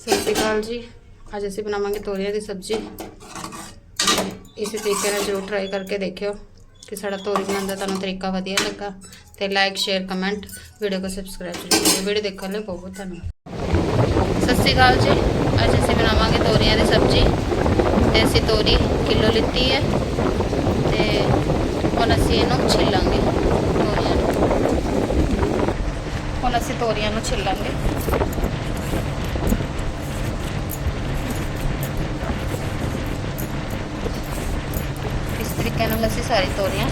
ਸਤਿ ਸ਼੍ਰੀ ਅਕਾਲ ਜੀ। ਅੱਜ ਅਸੀਂ ਬਣਾਵਾਂਗੇ ਤੋਰੀਆਂ ਦੀ ਸਬਜ਼ੀ। ਇਸੇ ਤਰੀਕੇ ਨਾਲ ਜ਼ਰੂਰ ਟਰਾਈ ਕਰਕੇ ਦੇਖਿਓ ਕਿ ਸਾਡਾ ਤੋਰੀ ਬਣਾਉਣ ਦਾ ਤੁਹਾਨੂੰ ਤਰੀਕਾ ਵਧੀਆ ਲੱਗਾ। ਤੇ ਲਾਈਕ ਸ਼ੇਅਰ ਕਮੈਂਟ ਵੀਡੀਓ ਨੂੰ ਸਬਸਕ੍ਰਾਈਬ ਕਰਿਓ। ਵੀਡੀਓ ਦੇਖਣ ਲਈ ਬਹੁਤ ਬਹੁਤ ਧੰਨਵਾਦ। ਸਤਿ ਸ਼੍ਰੀ ਅਕਾਲ ਜੀ। ਅੱਜ ਅਸੀਂ ਬਣਾਵਾਂਗੇ ਤੋਰੀਆਂ ਦੀ ਸਬਜ਼ੀ। ਤੇ ਅਸੀਂ ਤੋਰੀ ਕਿਲੋ ਲਿੱਤੀ ਹੈ। ਤੇ ਹੁਣ ਅਸੀਂ ਇਹਨੂੰ ਛਿੱਲਾਂਗੇ ਤੋਰੀਆਂ ਨੂੰ। ਹੁਣ ਅਸੀਂ ਤੋਰੀਆਂ ਨੂੰ ਛਿੱਲਾਂਗੇ। ਇਸ ਤਰੀਕੇ ਨਾਲ ਅਸੀਂ ਸਾਰੀ ਤੋਰੀਆਂ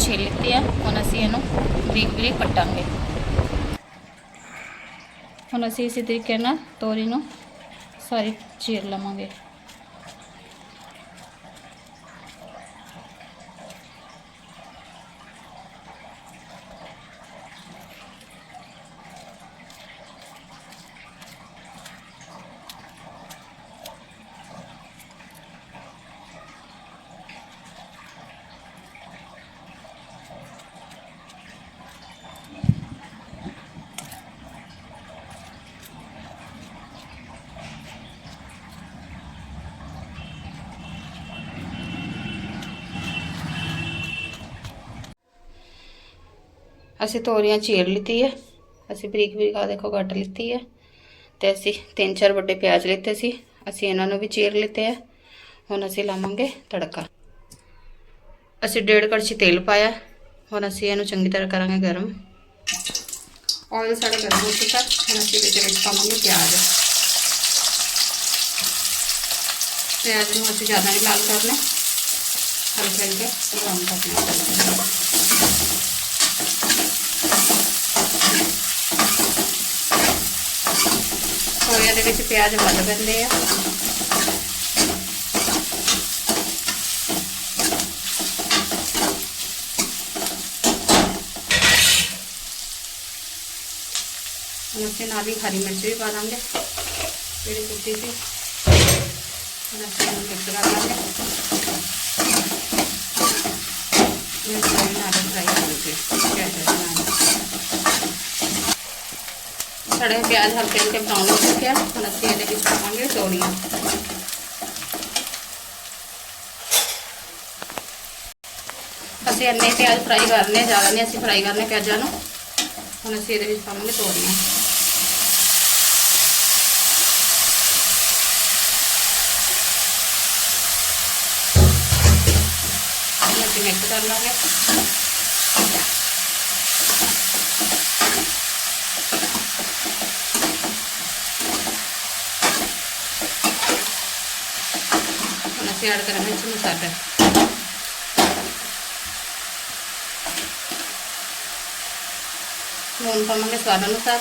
ਛਿੱਲ ਲਵਾਂਗੇ ਅਸੀਂ ਤੋਰੀਆਂ ਹੁਣ ਅਸੀਂ ਇਹਨੂੰ ਬਰੀਕ ਬਰੀਕ ਕੱਟਾਂਗੇ। ਹੁਣ ਅਸੀਂ ਇਸੇ ਤਰੀਕੇ ਨਾਲ ਤੋਰੀ ਨੂੰ ਸਾਰੀ ਚੀਰ ਲਵਾਂਗੇ। ਅਸੀਂ ਤੋਰੀਆਂ ਚੀਰ ਲਿੱਤੀ ਹੈ ਅਸੀਂ ਬਰੀਕ ਬਰੀਕ ਆ ਦੇਖੋ ਕੱਟ ਲਿੱਤੀ ਹੈ ਤੇ ਅਸੀਂ ਤਿੰਨ ਚਾਰ ਵੱਡੇ ਪਿਆਜ਼ ਲਿੱਤੇ ਸੀ। ਅਸੀਂ ਇਹਨਾਂ ਨੂੰ ਵੀ ਚੀਰ ਲਿੱਤੇ ਹੈ ਹੁਣ ਅਸੀਂ ਲਾਵਾਂਗੇ ਤੜਕਾ। ਅਸੀਂ ਡੇਢ ਕੜਛੀ ਤੇਲ ਪਾਇਆ। ਹੁਣ ਅਸੀਂ ਇਹਨੂੰ ਚੰਗੀ ਤਰ੍ਹਾਂ ਕਰਾਂਗੇ ਗਰਮ। ਆਇਲ ਸਾਡਾ ਗਰਮ ਹੋ ਚੁੱਕਾ। ਹੁਣ ਅਸੀਂ ਇਹਦੇ ਵਿੱਚ ਪਾਵਾਂਗੇ ਪਿਆਜ਼। ਪਿਆਜ਼ ਨੂੰ ਅਸੀਂ ਜ਼ਿਆਦਾ ਨਹੀਂ ਲਾਲ ਕਰਨਾ। ਹਲਕਾ ਹਲਕਾ ਬਰਾਊਨ ਕਰਨਾ। ਸੋਇਆ ਦੇ ਵਿੱਚ ਪਿਆਜ਼ ਵੱਧ ਪੈਂਦੇ ਆ। ਹੁਣ ਨਾਲ ਹੀ ਹਰੀ ਮਿਰਚ ਵੀ ਪਾ ਦਾਂਗੇ ਜਿਹੜੀ ਕੁੱਟੀ ਸੀ। ਹੁਣ ਅਸੀਂ ਮਿਕਸ ਕਰ ਲਾਂਗੇ ਮਿਰਚ ਵੀ ਨਾਲ ਫਰਾਈ ਕਰ ਲਈਏ ਪਿਆਜ਼ ਨਾਲ ਸਾਡੇ ਪਿਆਜ਼ ਹਲਕੇ ਹਲਕੇ ਬਰਾਊਨ ਹੋ ਚੁੱਕੇ ਹੁਣ ਅਸੀਂ ਇਹਦੇ ਵਿੱਚ ਪਾਵਾਂਗੇ ਤੋਰੀਆਂ ਅਸੀਂ ਇੰਨੇ ਪਿਆਜ਼ ਫਰਾਈ ਕਰਨੇ ਜ਼ਿਆਦਾ ਨਹੀਂ ਅਸੀਂ ਫਰਾਈ ਕਰਨੇ ਪਿਆਜ਼ਾਂ ਨੂੰ। ਹੁਣ ਅਸੀਂ ਇਹਦੇ ਵਿੱਚ ਪਾਵਾਂਗੇ ਤੋਰੀਆਂ ਮਿਕਸ ਕਰ ਲਾਂਗੇ। ਹੁਣ ਅਸੀਂ ਐਡ ਕਰਾਂਗੇ ਵਿੱਚ ਮਸਾਲਾ ਲੂਣ ਪਾਵਾਂਗੇ ਸਵਾਦ ਅਨੁਸਾਰ।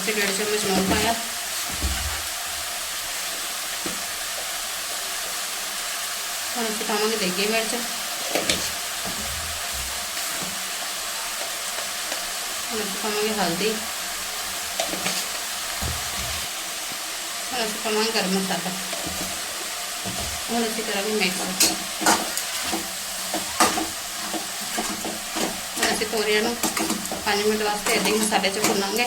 ਅਸੀਂ ਡੇਢ ਚਮਚ ਲੂਣ ਪਾਇਆ। ਹੁਣ ਅਸੀਂ ਪਾਵਾਂਗੇ ਦੇਗੀ ਮਿਰਚ। ਹੁਣ ਅਸੀਂ ਪਾਵਾਂਗੇ ਹਲਦੀ ਹੁਣ ਅਸੀਂ ਪਾਵਾਂਗੇ ਗਰਮ ਮਸਾਲਾ। ਹੁਣ ਅਸੀਂ ਕਰਾਂਗੇ ਮਿਕਸ ਹੁਣ ਅਸੀਂ ਤੋਰੀਆਂ ਨੂੰ 5 ਮਿੰਟ ਵਾਸਤੇ ਇਦਾਂ ਹੀ ਮਸਾਲੇ 'ਚ ਭੁੰਨਾਂਗੇ।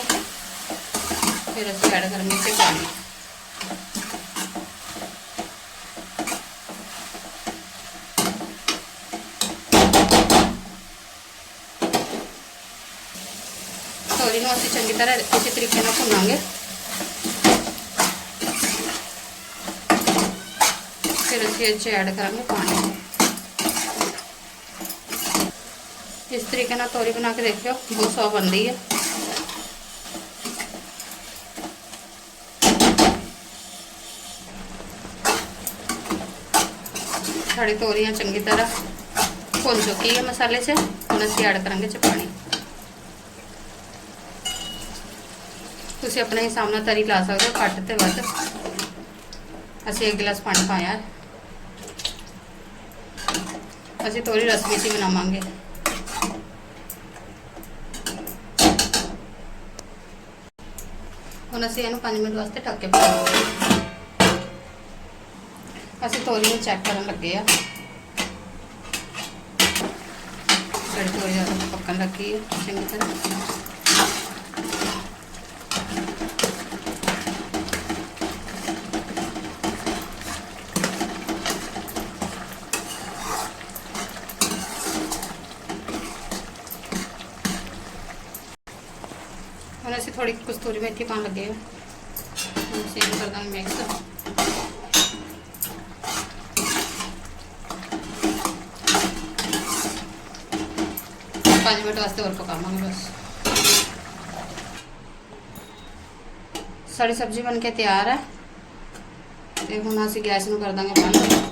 ਫਿਰ ਅਸੀਂ ਐਡ ਕਰਾਂਗੇ ਤੇ ਪਾਣੀ। ਤੋਰੀ ਨੂੰ ਅਸੀਂ ਚੰਗੀ ਤਰ੍ਹਾਂ ਇਸੇ ਤਰੀਕੇ ਨਾਲ ਭੁੰਨਾਂਗੇ ਫਿਰ ਅਸੀਂ ਇਹ 'ਚ ਐਡ ਕਰਾਂਗੇ ਪਾਣੀ। ਇਸ ਤਰੀਕੇ ਨਾਲ ਤੋਰੀ ਬਣਾ ਕੇ ਦੇਖਿਓ, ਬਹੁਤ ਸਵਾਦ ਬਣਦੀ ਹੈ ਸਾਡੀ ਤੋਰੀਆਂ ਚੰਗੀ ਤਰ੍ਹਾਂ ਭੁੰਨ ਚੁੱਕੀ ਹੈ ਮਸਾਲੇ 'ਚ, ਹੁਣ ਅਸੀਂ ਐਡ ਕਰਾਂਗੇ ਚ ਪਾਣੀ। ਤੁਸੀਂ ਆਪਣੇ ਹਿਸਾਬ ਨਾਲ ਤਰੀ ਲਾ ਸਕਦੇ ਹੋ, ਘੱਟ ਤੇ ਵੱਧ। ਅਸੀਂ 1 ਗਲਾਸ ਪਾਣੀ ਪਾਇਆ। ਅਸੀਂ ਤੋਰੀ ਰਸਮੀ ਵਿੱਚ ਬਣਾਵਾਂਗੇ। ਹੁਣ ਅਸੀਂ ਇਹਨੂੰ 5 ਮਿੰਟ ਵਾਸਤੇ ਢੱਕ ਕੇ ਪਕਾਵਾਂਗੇ ਅਸੀਂ ਤੋਰੀ ਨੂੰ ਚੈੱਕ ਕਰਨ ਲੱਗੇ ਆ। ਸਾਡੀ ਤੋਰੀ ਜ਼ਿਆਦਾ ਪੱਕਣ ਲੱਗੀ ਹੈ ਚੰਗੀ ਤਰ੍ਹਾਂ। ਹੁਣ ਅਸੀਂ ਥੋੜੀ ਕਸਤੂਰੀ ਮੇਥੀ ਪਾਉਣ ਲੱਗੇ ਹਾਂ। ਹੁਣ ਅਸੀਂ ਇਹਨੂੰ ਕਰ ਦਾਂਗੇ ਮਿਕਸ ਪੰਜ ਮਿੰਟ ਵਾਸਤੇ ਹੋਰ ਪਕਾਵਾਂਗੇ ਬਸ। ਸਾਡੀ ਸਬਜ਼ੀ ਬਣ ਕੇ ਤਿਆਰ ਹੈ। ਤੇ ਹੁਣ ਅਸੀਂ ਗੈਸ ਨੂੰ ਕਰ ਦਾਂਗੇ ਬੰਦ।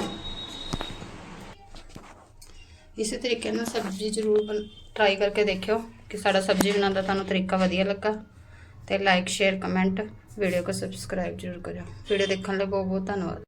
ਇਸੇ ਤਰੀਕੇ ਨਾਲ ਸਬਜ਼ੀ ਜ਼ਰੂਰ ਟਰਾਈ ਕਰਕੇ ਦੇਖਿਓ ਕਿ ਸਾਡਾ ਸਬਜ਼ੀ ਬਣਾਉਣ ਦਾ ਤੁਹਾਨੂੰ ਤਰੀਕਾ ਵਧੀਆ ਲੱਗਾ। ਤੇ ਲਾਈਕ ਸ਼ੇਅਰ ਕਮੈਂਟ ਵੀਡੀਓ को ਸਬਸਕ੍ਰਾਈਬ ਜ਼ਰੂਰ ਕਰਿਓ। ਵੀਡੀਓ ਦੇਖਣ ਲਈ ਬਹੁਤ ਬਹੁਤ ਧੰਨਵਾਦ।